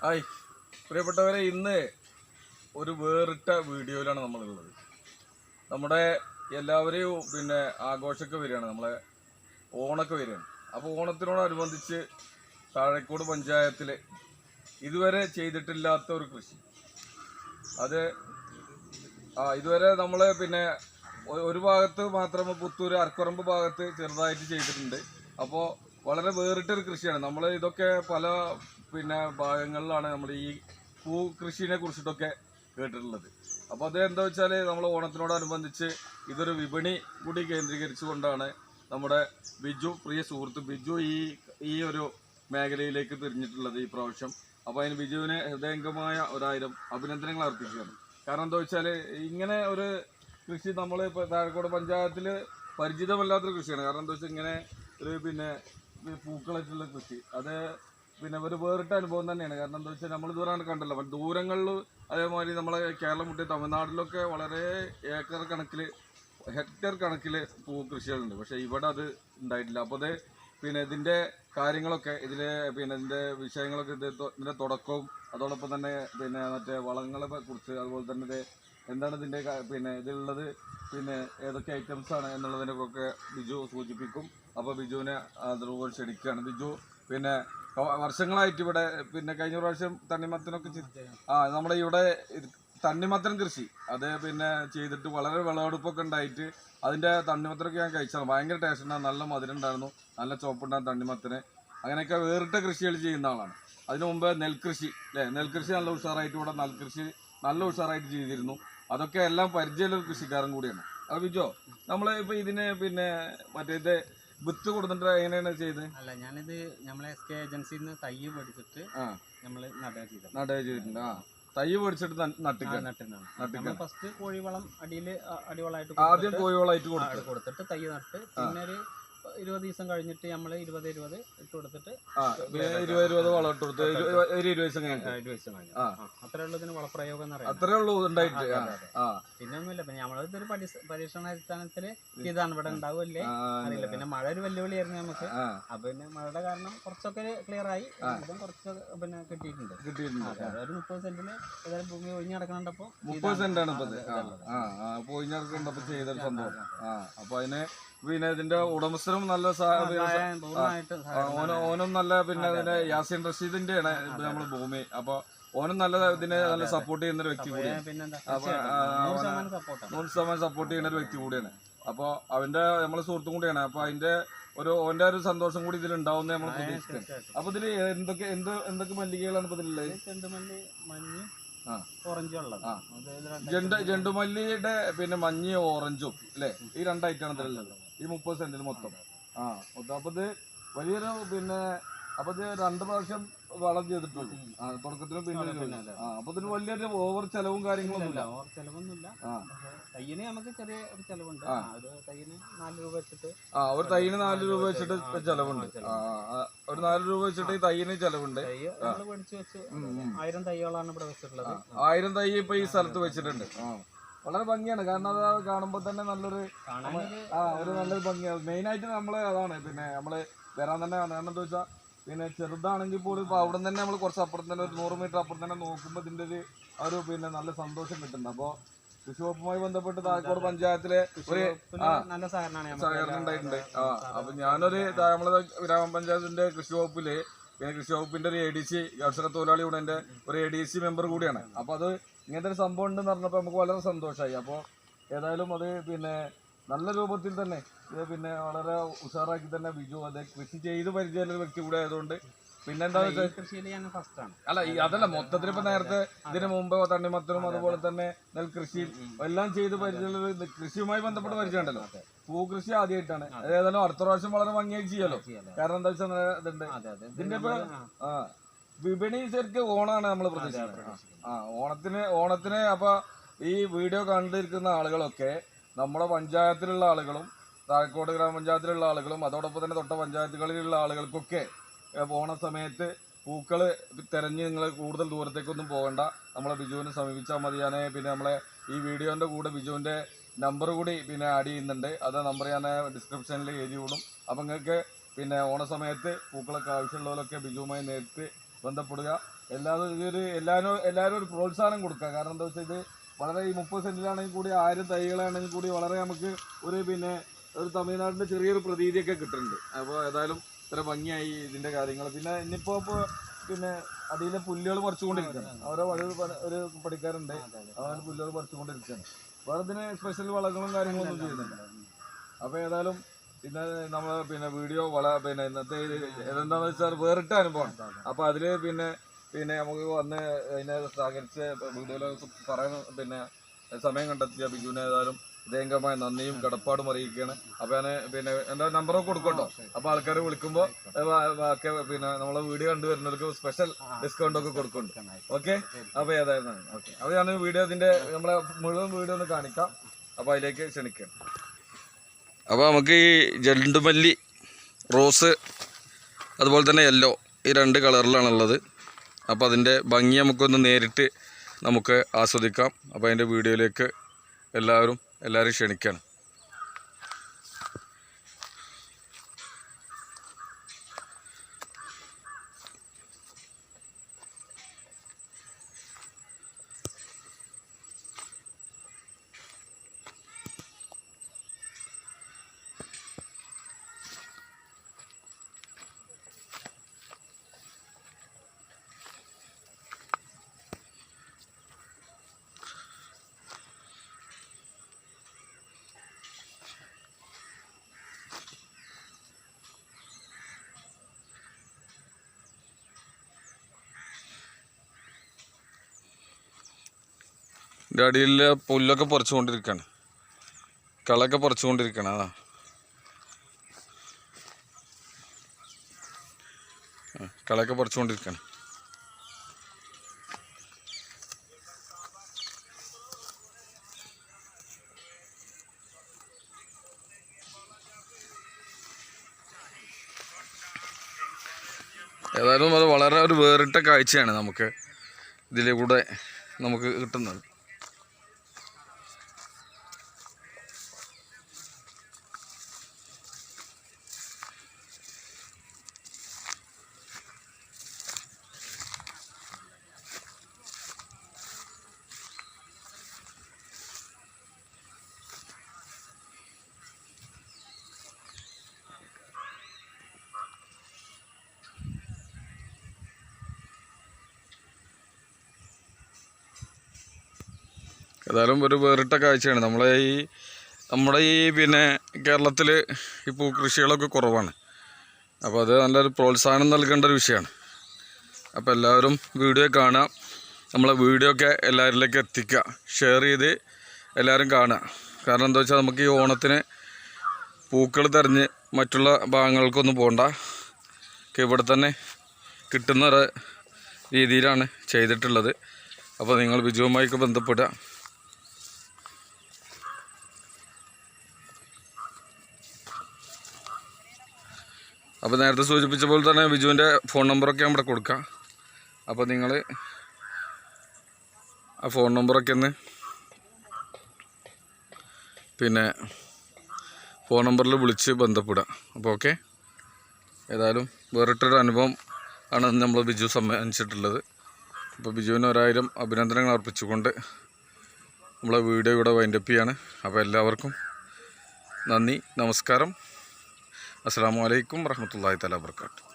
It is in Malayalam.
ഹായ് പ്രിയപ്പെട്ടവരെ ഇന്ന് ഒരു വേറിട്ട വീഡിയോയിലാണ് നമ്മളുള്ളത്. നമ്മുടെ എല്ലാവരെയും പിന്നെ ആഘോഷമൊക്കെ വരികയാണ്. നമ്മളെ ഓണൊക്കെ വരികയാണ്. അപ്പോൾ ഓണത്തിനോടനുബന്ധിച്ച് താഴേക്കോട് പഞ്ചായത്തിൽ ഇതുവരെ ചെയ്തിട്ടില്ലാത്ത ഒരു കൃഷി. അത് ആ ഇതുവരെ നമ്മൾ പിന്നെ ഒരു ഭാഗത്ത് മാത്രം പുത്തൂർ അർക്കുറമ്പ് ഭാഗത്ത് ചെറുതായിട്ട് ചെയ്തിട്ടുണ്ട്. അപ്പോൾ വളരെ വേറിട്ടൊരു കൃഷിയാണ്. നമ്മൾ ഇതൊക്കെ പല പിന്നെ ഭാഗങ്ങളിലാണ് നമ്മൾ ഈ പൂ കൃഷിനെ കുറിച്ചിട്ടൊക്കെ കേട്ടിട്ടുള്ളത്. അപ്പോൾ അത് എന്താ വെച്ചാൽ നമ്മൾ ഓണത്തിനോടനുബന്ധിച്ച് ഇതൊരു വിപണി കൂടി കേന്ദ്രീകരിച്ചുകൊണ്ടാണ് നമ്മുടെ ബിജു പ്രിയ സുഹൃത്ത് ബിജു ഈ ഈ ഒരു മേഖലയിലേക്ക് തിരിഞ്ഞിട്ടുള്ളത് ഈ പ്രാവശ്യം. അപ്പോൾ അതിന് ബിജുവിനെ ഹൃദയംഗമായ ഒരായിരം അഭിനന്ദനങ്ങൾ അർപ്പിക്കുകയാണ്. കാരണം എന്താ വെച്ചാൽ ഇങ്ങനെ ഒരു കൃഷി നമ്മൾ ഇപ്പോൾ താഴെക്കോട് പഞ്ചായത്തിൽ പരിചിതമല്ലാത്തൊരു കൃഷിയാണ്. കാരണം എന്താ വെച്ചാൽ ഇങ്ങനെ ഒരു പിന്നെ പൂക്കളായിട്ടുള്ള കൃഷി. അത് പിന്നെ ഒരു വേറിട്ട അനുഭവം തന്നെയാണ്. കാരണം എന്താ വെച്ചാൽ നമ്മൾ ദൂരമാണ് കണ്ടല്ലോ. അപ്പം ദൂരങ്ങളിൽ അതേമാതിരി നമ്മളെ കേരളം വിട്ട് തമിഴ്നാട്ടിലൊക്കെ വളരെ ഏക്കർ കണക്കിൽ ഹെക്ടർ കണക്കിൽ പൂ കൃഷികളുണ്ട്. പക്ഷേ ഇവിടെ അത് ഉണ്ടായിട്ടില്ല. അപ്പോൾ അത് പിന്നെ ഇതിന്റെ കാര്യങ്ങളൊക്കെ ഇതിലെ പിന്നെ ഇതിന്റെ വിഷയങ്ങളൊക്കെ ഇത് ഇതിന്റെ തുടക്കവും അതോടൊപ്പം തന്നെ പിന്നെ മറ്റേ വളങ്ങളെ കുറിച്ച് അതുപോലെ തന്നെ ഇത് എന്താണ് ഇതിന്റെ പിന്നെ ഇതിലുള്ളത് പിന്നെ ഏതൊക്കെ ഐറ്റംസ് ആണ് എന്നുള്ളതിനൊക്കെ ബിജു സൂചിപ്പിക്കും. അപ്പോൾ ബിജുവിനെ അതുപോലെ ക്ഷണിക്കുകയാണ്. ബിജു പിന്നെ വർഷങ്ങളായിട്ട് ഇവിടെ പിന്നെ കഴിഞ്ഞ പ്രാവശ്യം തണ്ണിമത്തനൊക്കെ ആ നമ്മുടെ ഇവിടെ തണ്ണിമത്തൻ കൃഷി. അത് പിന്നെ ചെയ്തിട്ട് വളരെ വിളവെടുപ്പൊക്കെ ഉണ്ടായിട്ട് അതിന്റെ തണ്ണിമത്തനൊക്കെ ഞാൻ കഴിച്ചതാണ് ഭയങ്കര ടേസ്റ്റ് ഉണ്ടായിരുന്നു. നല്ല മധുരം ഉണ്ടായിരുന്നു. നല്ല ചോപ്പുണ്ടായിരുന്നു തണ്ണിമത്തന്. അങ്ങനെയൊക്കെ വേറിട്ട കൃഷികൾ ചെയ്യുന്ന ആളാണ്. അതിനു മുമ്പ് നെൽകൃഷി അല്ലേ നെൽകൃഷി നല്ല ഉഷാറായിട്ട് ഇവിടെ നെൽകൃഷി നല്ല ഉഷാറായിട്ട് ചെയ്തിരുന്നു. അതൊക്കെ എല്ലാം പരിചയമുള്ള കൃഷിക്കാരൻ കൂടിയാണ്. അത് വിജോ നമ്മൾ ഇപ്പോൾ ഇതിന് പിന്നെ മറ്റേ ഇത് വിത്ത് കൊടുത്തിട്ട് എങ്ങനെയാണ് ചെയ്ത്? അല്ല ഞാനിത് നമ്മളെ എസ് കെ ഏജൻസിയിൽ നിന്ന് തൈ പഠിച്ചിട്ട് നമ്മൾ നമ്മൾ നടുക ചെയ്തത് നടുക ചെയ്തിട്ടുണ്ട്. ആ. തൈ പൊടിച്ചിട്ട് നമ്മൾ ഫസ്റ്റ് കോഴിവളം അടിയിൽ അടിവളമായിട്ട് ആദ്യം കോഴിവളമായിട്ട് കൊടുത്തിട്ട് തയ്യ് നട്ട് പിന്നെ ഒരു ഇരുപത് ദിവസം കഴിഞ്ഞിട്ട് നമ്മൾ ഇരുപത് ഇരുപത് ഇട്ട് കൊടുത്തിട്ട് ഇരുപത് ഇരുപത് വളം ഇട്ട് കൊടുത്ത് ഒരു ഇരുപത് ദിവസം ആ, കഴിഞ്ഞിട്ട് ഇരുപത് ദിവസം കഴിഞ്ഞു. അത്രേ ഉള്ളൂ ഇതിന് വളപ്രയോഗം എന്ന് പറയാം അത്രേ ഉള്ളൂ ഉണ്ടായിട്ട്. പിന്നെ ഒന്നുമില്ല. പിന്നെ നമ്മളിതൊരു പരീക്ഷ പരീക്ഷണാടിസ്ഥാനത്തിൽ ഇതാണ്. ഇവിടെ ഉണ്ടാവുമല്ലേ അറിയില്ല. പിന്നെ മഴ ഒരു വെല്ലുവിളിയായിരുന്നു നമുക്ക്. അപ്പൊ പിന്നെ മഴയുടെ കാരണം കുറച്ചൊക്കെ ക്ലിയർ ആയി. ഇതും കുറച്ച് പിന്നെ കിട്ടിയിട്ടുണ്ട്. ഒരു മുപ്പത് സെന്റിന് ഏതായാലും ഭൂമി ഒഴിഞ്ഞു കിടക്കണപ്പോ മുപ്പത് സെന്റ് ആണ് ഇപ്പൊ ഒഴിഞ്ഞ് പോയി ചെയ്തൊരു സംഭവം. ആ അപ്പൊ അതിന് പിന്നെ ഇതിന്റെ ഉടമസ്ഥനും നല്ല ഓനും ഓനും നല്ല പിന്നെ അതിന്റെ യാസിൻ റഷീദിന്റെ ആണ് നമ്മൾ ഭൂമി. അപ്പൊ ഓനും നല്ല ഇതിനെ നല്ല സപ്പോർട്ട് ചെയ്യുന്ന ഒരു വ്യക്തി കൂടിയാണ്. അപ്പൊ, നൂറ് ശതമാനം സപ്പോർട്ട് ചെയ്യുന്ന ഒരു വ്യക്തി കൂടിയാണ്. അപ്പോൾ അവന്റെ നമ്മളെ സുഹൃത്തും കൂടിയാണ്. അപ്പൊ അതിന്റെ ഒരു ഓന്റെ ഒരു സന്തോഷം കൂടി ഇതിൽ ഉണ്ടാവുന്ന നമ്മൾ പ്രതീക്ഷിക്കുന്നത് അപ്പൊ ഇതിൽ എന്തൊക്കെ എന്ത് എന്തൊക്കെ മല്ലികകളാണ് ഇപ്പൊ ഇതിലുള്ളത്? ഇത് ജണ്ടുമല്ലിയുടെ പിന്നെ മഞ്ഞയും ഓറഞ്ചും അല്ലേ? ഈ രണ്ടായിട്ടാണ് ഇതിലുള്ളത്. ഈ മുപ്പത് സെന്റിൽ മൊത്തം. ആ മൊത്തം അപ്പൊ ഇത് വലിയൊരു പിന്നെ അപ്പൊ രണ്ട് പ്രാവശ്യം വളം ചെയ്തിട്ടുള്ളൂ. തുടക്കത്തിനും പിന്നെ. ആ അപ്പൊ ഇതിന് വലിയൊരു ഓവർ ചെലവും കാര്യങ്ങളൊന്നും ഇല്ല, ഇല്ല ഓവർ ചെലവൊന്നുമില്ല. തയ്യന് നമുക്ക് ചെറിയ ഒരു ചെലവുണ്ട്. ഒരു തയ്യിന് നാല് രൂപ വെച്ചിട്ട് ആ ഒരു തൈന് നാല് രൂപ വെച്ചിട്ട് ചെലവുണ്ട്. ഒരു നാല് രൂപ വെച്ചിട്ട് ഈ തൈന് ചെലവുണ്ട്. ആയിരം തൈകളാണ് ഇവിടെ വെച്ചിട്ടുള്ളത്. ആയിരം തൈ ഇപ്പൊ ഈ സ്ഥലത്ത് വെച്ചിട്ടുണ്ട്. ആ. വളരെ ഭംഗിയാണ്. കാരണം അത് കാണുമ്പോൾ തന്നെ നല്ലൊരു ആ ഒരു നല്ലൊരു ഭംഗിയാണ് മെയിൻ ആയിട്ട് നമ്മൾ അതാണ്. പിന്നെ നമ്മൾ വരാൻ തന്നെ കാരണം എന്താ വെച്ചാൽ പിന്നെ ചെറുതാണെങ്കിൽ പോലും ഇപ്പോൾ അവിടെ തന്നെ നമ്മൾ കുറച്ച് അപ്പുറത്ത് തന്നെ ഒരു നൂറ് മീറ്റർ അപ്പുറത്ത് തന്നെ നോക്കുമ്പോൾ ഇതിന്റെ ഒരു ഒരു പിന്നെ നല്ല സന്തോഷം കിട്ടുന്നുണ്ട്. അപ്പോൾ കൃഷി വകുപ്പുമായി ബന്ധപ്പെട്ട് താക്കോട് പഞ്ചായത്തിലെ ഒരു നല്ല സഹകരണം ഉണ്ടായിട്ടുണ്ട്. ആ അപ്പൊ ഞാനൊരു നമ്മളെ ഗ്രാമപഞ്ചായത്തിന്റെ കൃഷി വകുപ്പിൽ പിന്നെ കൃഷി വകുപ്പിന്റെ ഒരു എ ഡി സി കർഷക തൊഴിലാളി യൂണിയന്റെ ഒരു എ ഡി സി മെമ്പർ കൂടിയാണ്. അപ്പൊ അത് ഇങ്ങനത്തെ ഒരു സംഭവം ഉണ്ടെന്ന് പറഞ്ഞപ്പോൾ നമുക്ക് വളരെ സന്തോഷമായി അപ്പോൾ ഏതായാലും അത് പിന്നെ നല്ല രൂപത്തിൽ തന്നെ ഇത് പിന്നെ വളരെ ഉഷാറാക്കി തന്നെ ബിജു അത് കൃഷി ചെയ്ത് പരിചയമുള്ള ഒരു വ്യക്തി കൂടെ ആയതുകൊണ്ട് പിന്നെ എന്താണെന്ന് വെച്ചാൽ അല്ല ഈ അതല്ല മൊത്തത്തിൽ ഇപ്പൊ നേരത്തെ ഇതിന് മുമ്പ് തണ്ണിമത്തനും അതുപോലെ തന്നെ നെൽകൃഷി എല്ലാം ചെയ്ത് പരിചയമുള്ള കൃഷിയുമായി ബന്ധപ്പെട്ട പരിചയം ഉണ്ടല്ലോ പൂകൃഷി ആദ്യമായിട്ടാണ്. ഏതായാലും അടുത്ത പ്രാവശ്യം വളരെ ഭംഗിയായി ചെയ്യാലോ. കാരണം എന്താ വെച്ചാൽ ഇതുണ്ട്. ഇതിന്റെ ഇപ്പൊ ആ. വിപണി ശരിക്കും ഓണാണ് നമ്മൾ പ്രതീക്ഷിക്കുന്നത്. ആ ഓണത്തിന് ഓണത്തിന് അപ്പൊ ഈ വീഡിയോ കണ്ടിരിക്കുന്ന ആളുകളൊക്കെ നമ്മുടെ പഞ്ചായത്തിലുള്ള ആളുകളും താഴെക്കോട് ഗ്രാമപഞ്ചായത്തിലുള്ള ആളുകളും അതോടൊപ്പം തന്നെ തൊട്ട പഞ്ചായത്തുകളിലുള്ള ആളുകൾക്കൊക്കെ ഓണ സമയത്ത് പൂക്കൾ തിരഞ്ഞ് നിങ്ങൾ കൂടുതൽ ദൂരത്തേക്കൊന്നും പോകണ്ട. നമ്മളെ ബിജുവിനെ സമീപിച്ചാൽ മതി ഞാൻ പിന്നെ നമ്മളെ ഈ വീഡിയോന്റെ കൂടെ ബിജുവിന്റെ നമ്പർ കൂടി പിന്നെ ആഡ് ചെയ്യുന്നുണ്ട്. അത് നമ്പർ ഞാൻ ഡിസ്ക്രിപ്ഷനിൽ എഴുതി വിടും. അപ്പം നിങ്ങൾക്ക് പിന്നെ ഓണ സമയത്ത് പൂക്കളൊക്കെ ആവശ്യമുള്ളവരൊക്കെ ബിജുവുമായി നേരിട്ട് ബന്ധപ്പെടുക. എല്ലാവരും ഇതൊരു എല്ലാവരും എല്ലാവരും ഒരു പ്രോത്സാഹനം കൊടുക്കുക. കാരണം എന്താ വെച്ചാൽ ഇത് വളരെ ഈ മുപ്പത് സെന്റിലാണെങ്കിൽ കൂടി ആയിരം തൈകളാണെങ്കിൽ കൂടി വളരെ നമുക്ക് ഒരു പിന്നെ ഒരു തമിഴ്നാടിന്റെ ചെറിയൊരു പ്രതീതിയൊക്കെ കിട്ടുന്നുണ്ട്. അപ്പോൾ ഏതായാലും ഇത്ര ഭംഗിയായി ഇതിന്റെ കാര്യങ്ങൾ പിന്നെ ഇനിയിപ്പോൾ ഇപ്പോൾ പിന്നെ അടിയിലെ പുല്ലുകൾ പറിച്ചുകൊണ്ടിരിക്കുകയാണ് അവരെ പ- ഒരു പഠിക്കാറുണ്ട് അവരുടെ പുല്ലുകൾ പറിച്ചുകൊണ്ടിരിക്കുകയാണ് വേറെ ഇതിന് സ്പെഷ്യൽ വളങ്ങളും കാര്യങ്ങളൊന്നും ചെയ്യുന്നില്ല. അപ്പോൾ ഏതായാലും ഇന്ന് നമ്മൾ പിന്നെ വീഡിയോ വള പിന്നെ ഇന്നത്തെ ഇത് എന്താണെന്ന് വെച്ചാൽ വേറിട്ട അനുഭവമാണ് അപ്പോൾ അതിൽ പിന്നെ പിന്നെ നമുക്ക് വന്ന് അതിനെ സഹകരിച്ച് വീഡിയോയിൽ പറയാൻ പിന്നെ സമയം കണ്ടെത്തിയ ബിജുവിനെ ഏതായാലും ഹൃദയംഗമായ നന്ദിയും കടപ്പാടും അറിയിക്കുകയാണ്. അപ്പോൾ ഞാൻ പിന്നെ എന്റെ നമ്പറൊക്കെ കൊടുക്കട്ടോ. അപ്പോൾ ആൾക്കാർ വിളിക്കുമ്പോൾ ഒക്കെ പിന്നെ നമ്മളെ വീഡിയോ കണ്ടുവരുന്നവർക്ക് സ്പെഷ്യൽ ഡിസ്കൗണ്ട് ഒക്കെ കൊടുക്കുന്നുണ്ട്. ഓക്കെ അപ്പോൾ ഏതായിരുന്നു അപ്പോൾ ഞാൻ വീഡിയോ ഇതിന്റെ നമ്മളെ മുഴുവൻ വീഡിയോ ഒന്ന് കാണിക്കാം. അപ്പോൾ അതിലേക്ക് ക്ഷണിക്കാം. അപ്പോൾ നമുക്ക് ഈ ജണ്ടുമല്ലി റോസ് അതുപോലെ തന്നെ യെല്ലോ ഈ രണ്ട് കളറിലാണുള്ളത്. അപ്പോൾ അതിന്റെ ഭംഗി നമുക്കൊന്ന് നേരിട്ട് നമുക്ക് ആസ്വദിക്കാം. അപ്പോൾ അതിന്റെ വീഡിയോയിലേക്ക് എല്ലാവരും എല്ലാവരും ക്ഷണിക്കണം. ഇതിന്റെ അടിയിൽ പുല്ലൊക്കെ പറിച്ചുകൊണ്ടിരിക്കുകയാണ് കളൊക്കെ പറിച്ചുകൊണ്ടിരിക്കുകയാണ് അതാ. ആ, കളയൊക്കെ പറിച്ചുകൊണ്ടിരിക്കുകയാണ് ഏതായാലും അത് വളരെ ഒരു വേറിട്ട കാഴ്ചയാണ് നമുക്ക് ഇതിലൂടെ നമുക്ക് കിട്ടുന്നത്. ഏതായാലും ഒരു വേറിട്ട കാഴ്ചയാണ്. നമ്മളെ ഈ നമ്മുടെ ഈ പിന്നെ കേരളത്തിൽ ഈ പൂക്കൃഷികളൊക്കെ കുറവാണ്. അപ്പോൾ അത് നല്ലൊരു പ്രോത്സാഹനം നൽകേണ്ട ഒരു വിഷയമാണ്. അപ്പോൾ എല്ലാവരും വീഡിയോ കാണുക. നമ്മളെ വീഡിയോ ഒക്കെ എല്ലാവരിലേക്ക് എത്തിക്കുക. ഷെയർ ചെയ്ത് എല്ലാവരും കാണുക. കാരണം എന്താ വെച്ചാൽ നമുക്ക് ഈ ഓണത്തിന് പൂക്കൾ തിരഞ്ഞ് മറ്റുള്ള ഭാഗങ്ങൾക്കൊന്നും പോകണ്ട ഇവിടെ തന്നെ കിട്ടുന്ന രീതിയിലാണ് ചെയ്തിട്ടുള്ളത്. അപ്പോൾ നിങ്ങൾ ബിജുവുമായൊക്കെ ബന്ധപ്പെടുക. അപ്പോൾ നേരത്തെ സൂചിപ്പിച്ച പോലെ തന്നെ ബിജുവിന്റെ ഫോൺ നമ്പറൊക്കെ നമ്മുടെ കൊടുക്കാം. അപ്പോൾ നിങ്ങൾ ആ ഫോൺ നമ്പറൊക്കെ ഒന്ന് പിന്നെ ഫോൺ നമ്പറിൽ വിളിച്ച് ബന്ധപ്പെടുക അപ്പോൾ ഓക്കെ ഏതായാലും വേറിട്ടൊരു അനുഭവം ആണ് നമ്മൾ ബിജു സമ്മാനിച്ചിട്ടുള്ളത്. അപ്പോൾ ബിജുവിന് ഒരായിരം അഭിനന്ദനങ്ങൾ അർപ്പിച്ചുകൊണ്ട് നമ്മളെ വീഡിയോ ഇവിടെ വൈൻഡപ്പ് ചെയ്യാണ്. അപ്പോൾ എല്ലാവർക്കും നന്ദി നമസ്കാരം. അസ്സാം വലൈക്കും വർഹമത്തല്ലാഹി തല വർക്കാട്ട്